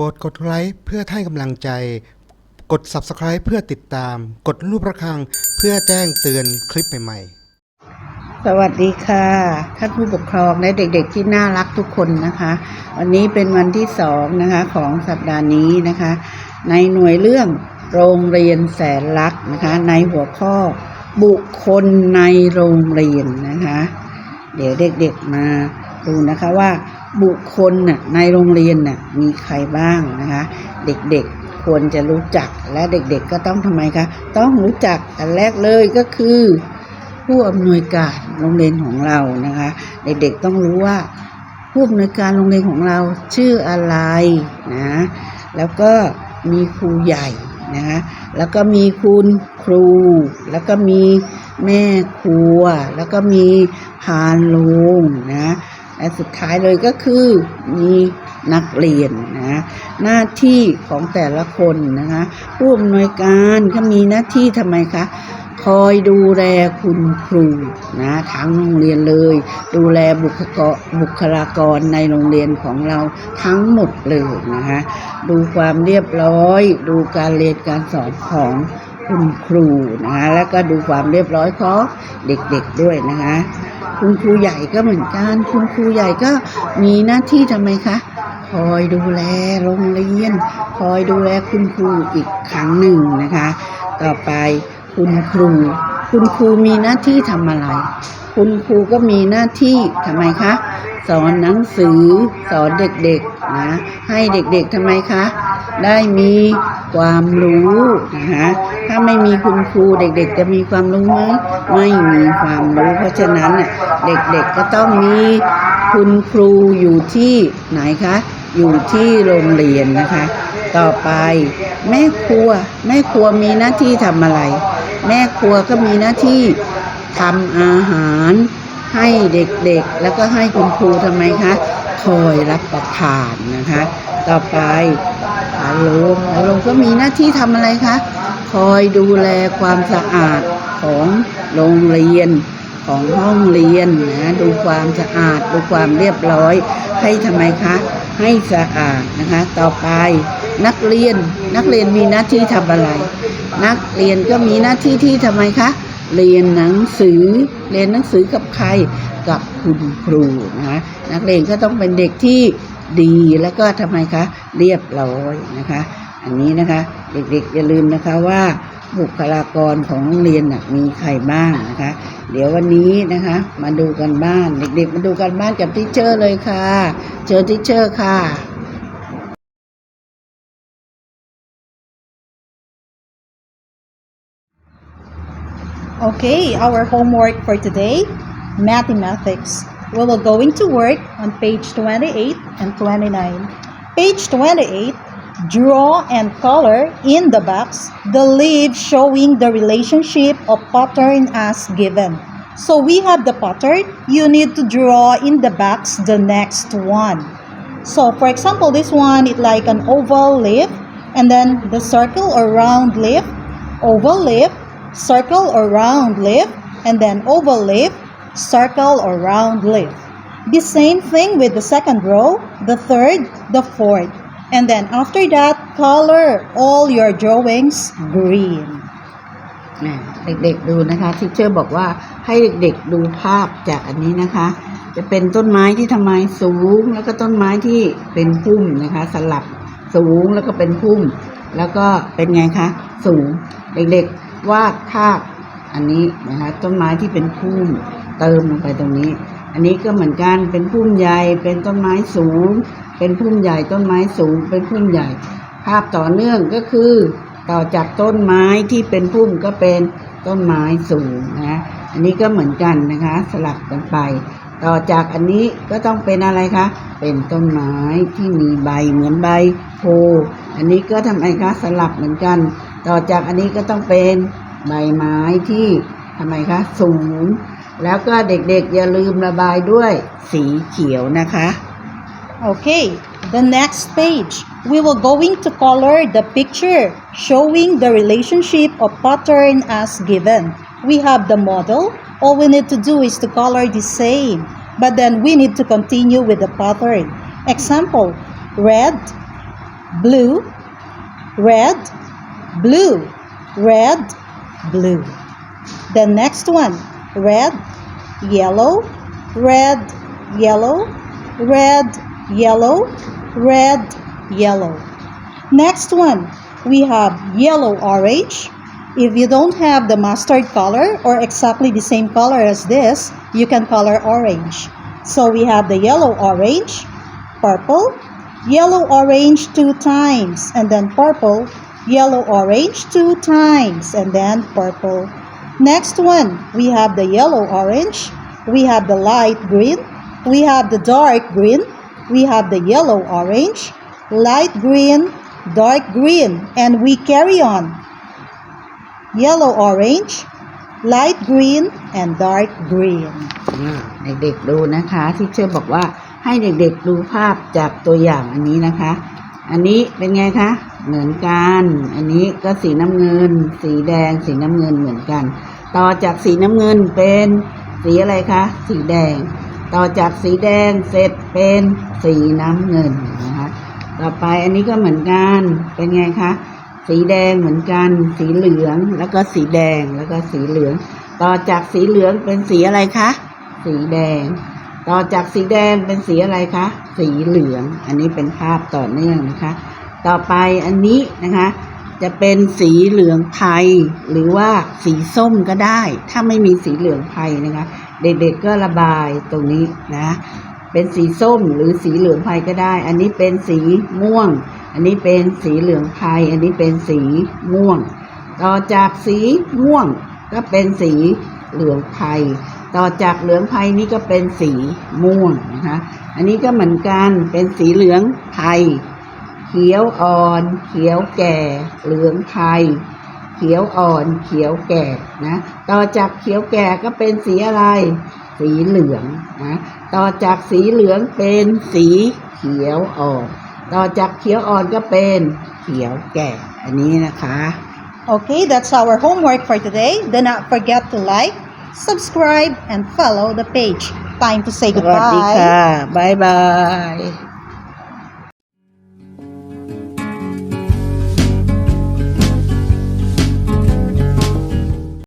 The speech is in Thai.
รดกดไลค์เพื่อให้กำลังใจ กด Subscribe เพื่อติดตาม กดรูประฆังเพื่อแจ้งเตือนคลิปใหม่ๆ สวัสดีค่ะ ท่านผู้ปกครองและเด็กๆที่น่ารักทุกคนนะคะ วันนี้เป็นวันที่สองนะคะของสัปดาห์นี้นะคะ ในหน่วยเรื่องโรงเรียนแสนรักนะคะ ในหัวข้อบุคคลในโรงเรียนนะคะ เดี๋ยวเด็กๆมาดูนะคะว่า บุคคลน่ะในโรงเรียนน่ะมีใครบ้างนะคะ เด็กๆควรจะรู้จักและเด็กๆก็ต้องทำไมคะต้องรู้จักอันแรกเลยก็คือ ผู้อำนวยการโรงเรียนของเรานะคะ เด็กๆต้องรู้ว่าผู้อำนวยการโรงเรียนของเราชื่ออะไรนะแล้วก็มีครูใหญ่นะคะแล้วก็มีคุณครู แล้วก็มีแม่ครัว แล้วก็มีพานโรงนะ และสุดท้ายเลยก็คือมีนักเรียนนะหน้าที่ของแต่ละคนนะคะผู้อำนวยการเขามีหน้าที่ทำไมคะคอยดูแลคุณครูนะทั้งโรงเรียนเลย ดูแลบุคลากรบุคลากรในโรงเรียนของเราทั้งหมดเลยนะคะดูความเรียบร้อย ดูการเรียนการสอนของคุณครูนะคะแล้วก็ดูความเรียบร้อยของเด็กๆด้วยนะคะ คุณครูใหญ่ก็เหมือนกัน คุณครูใหญ่ก็มีหน้าที่ทำไมคะ คอยดูแลโรงเรียน คอยดูแลคุณครูอีกครั้งหนึ่งนะคะ ต่อไปคุณครู คุณครูมีหน้าที่ทำอะไร คุณครูก็มีหน้าที่ทำไมคะ สอนหนังสือ สอนเด็กๆนะ ให้เด็กๆทำไมคะ ได้มีความรู้นะคะ ถ้าไม่มีคุณครูเด็กๆ จะมีความรู้ไหมไม่มีความรู้ เพราะฉะนั้นน่ะเด็กๆก็ต้องมีคุณครูอยู่ที่ไหนคะ อยู่ที่โรงเรียนนะคะ ต่อไปแม่ครัว แม่ครัวมีหน้าที่ทำอะไร แม่ครัวก็มีหน้าที่ทำอาหารให้เด็กๆ แล้วก็ให้คุณครูทำไมคะ คอยรับประทานนะคะ ต่อไปอาลงอาลงก็มีหน้าที่ทำอะไรคะ คอยดูแลความสะอาดของโรงเรียนของห้องเรียนนะดูความสะอาดดูความเรียบร้อย ให้ทำไมคะ ให้สะอาดนะคะ ต่อไปนักเรียนนักเรียนมีหน้าที่ทำอะไร นักเรียนก็มีหน้าที่ที่ทำไมคะ เรียนหนังสือ เรียนหนังสือกับใครกับคุณครูนะคะนักเรียนก็ต้องเป็นเด็กที่ดีแล้วก็ทำไมคะ เรียบร้อยนะคะ อันนี้นะคะ เด็กๆอย่าลืมนะคะว่าบุคลากรของโรงเรียนนะมีใครบ้างนะคะ เดี๋ยววันนี้นะคะ มาดูกันบ้านเด็กๆ มาดูกันบ้านกับทิเชอร์เลยค่ะเจอทิเชอร์ค่ะ Okay, our homework for today, mathematics. We will going to work on page 28 and 29. Page 28, draw and color in the box the leaf showing the relationship of pattern as given. So we have the pattern, you need to draw in the box the next one. So for example, this one is like an oval leaf and then the circle or round leaf, oval leaf, circle or round leaf, and then oval leaf, circle or round leaf. The same thing with the second row, the third, the fourth. And then after that, color all your drawings green. เด็กๆดูนะคะทิเชอร์บอกว่าให้เด็กๆดูภาพจากอันนี้นะคะ จะเป็นต้นไม้ที่ทำไมสูง แล้วก็ต้นไม้ที่เป็นพุ่มนะคะ สลับสูงแล้วก็เป็นพุ่ม แล้วก็เป็นไงคะสูง เด็กๆวาดภาพอันนี้นะคะ ต้นไม้ที่เป็นพุ่มเติมลงไปตรงนี้ อันนี้ก็เหมือนกันเป็นพุ่มใหญ่เป็นต้นไม้สูง เป็นพุ่มใหญ่ต้นไม้สูงเป็นพุ่มใหญ่ ภาพต่อเนื่องก็คือต่อจากต้นไม้ที่เป็นพุ่มก็เป็นต้นไม้สูงนะอันนี้ก็เหมือนกันนะคะสลับกันไป ต่อจากอันนี้ก็ต้องเป็นอะไรคะ เป็นต้นไม้ที่มีใบเหมือนใบโพอันนี้ก็ทำไมคะสลับเหมือนกัน ต่อจากอันนี้ก็ต้องเป็นใบไม้ที่ทำไมคะสูง แล้วก็เด็กๆอย่าลืมระบายด้วยสีเขียวนะคะ Okay, the next page, we will going to color the picture showing the relationship of pattern as given. We have the model. All we need to do is to color the same, but then we need to continue with the pattern. Example, red, blue, red, blue, red, blue. The next one, red, yellow, red, yellow, red, yellow, red, yellow. Next one, we have yellow orange. If you don't have the mustard color or exactly the same color as this, you can color orange. So we have the yellow orange, purple, yellow orange two times, and then purple, yellow orange two times, and then purple. Next one, we have the yellow orange, we have the light green, we have the dark green, we have the yellow orange, light green, dark green, and we carry on. Yellow orange, light green, and dark green. เด็กๆดูนะคะที่เชื่อบอกว่าให้เด็กๆดูภาพจากตัวอย่างอันนี้นะคะ อันนี้เป็นไงคะ เหมือนกัน อันนี้ก็สีน้ำเงิน สีแดง สีน้ำเงินเหมือนกัน ต่อจากสีน้ำเงินเป็นสีอะไรคะ สีแดง ต่อจากสีแดงเสร็จเป็นสีน้ำเงินนะคะ ต่อไปอันนี้ก็เหมือนกัน เป็นไงคะ สีแดงเหมือนกัน สีเหลือง แล้วก็สีแดง แล้วก็สีเหลือง ต่อจากสีเหลืองเป็นสีอะไรคะ สีแดง ต่อจากสีแดงเป็นสีอะไรคะ สีเหลือง อันนี้เป็นภาพต่อเนื่องนะคะ ต่อไปอันนี้นะคะ จะเป็นสีเหลืองไพรหรือว่าสีส้มก็ได้ ถ้าไม่มีสีเหลืองไพรนะคะ เด็กๆก็ระบายตรงนี้นะ เป็นสีส้มหรือสีเหลืองไพก็ได้ อันนี้เป็นสีม่วง อันนี้เป็นสีเหลืองไพอันนี้เป็นสีม่วง ต่อจากสีม่วงก็เป็นสีเหลืองไพต่อจากเหลืองไพนี่ก็เป็นสีม่วงนะคะอันนี้ก็เหมือนกันเป็นสีเหลืองไพเขียวอ่อน เขียวแก่ เหลืองไพ เขียวอ่อนเขียวแก่นะต่อจากเขียวแก่ก็เป็นสีอะไร สีเหลืองนะต่อจากสีเหลืองเป็นสีเขียวอ่อนต่อจากเขียวอ่อนก็เป็นเขียวแก่อันนี้นะคะ Okay, that's our homework for today. Do not forget to like, subscribe, and follow the page. Time to say สวัสดี goodbye. ค่ะบ๊ายบาย